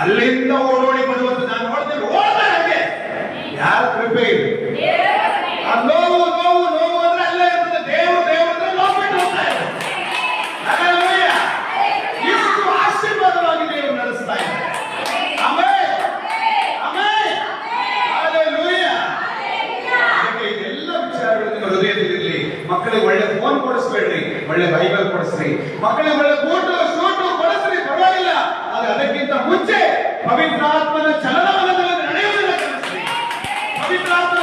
ಅಲ್ಲಿಂದ ಓಡೋಡಿ ಬರುವಂತ ನಾನು ನೋಡ್ತೇನೆ. ಓದ ಹಾಗೆ. ಯಾರ ಕೃಪೆ ಇದೆ? ನೋವು ನೋವು ನೋವು ಅಂದ್ರೆ ಅಲ್ಲೇ ಇರ್ತದೆ ದೇವರು ದೇವರು ಅಂದ್ರೆ ನೋವು ಹೃದಯದಲ್ಲಿ ಮಕ್ಕಳಿಗೆ ಒಳ್ಳೆ ಫೋನ್ ಕೊಡಿಸ್ಬೇಡ್ರಿ. ಒಳ್ಳೆ ಬೈಬಲ್ ಕೊಡಿಸ್ರಿ. ಮಕ್ಕಳಿಗೆ ಒಳ್ಳೆ ಪವಿತ್ರಾತ್ಮದ ಚಲನವಲನದಲ್ಲಿ ನಡೆಯುವುದನ್ನು ಪವಿತ್ರಾತ್ಮ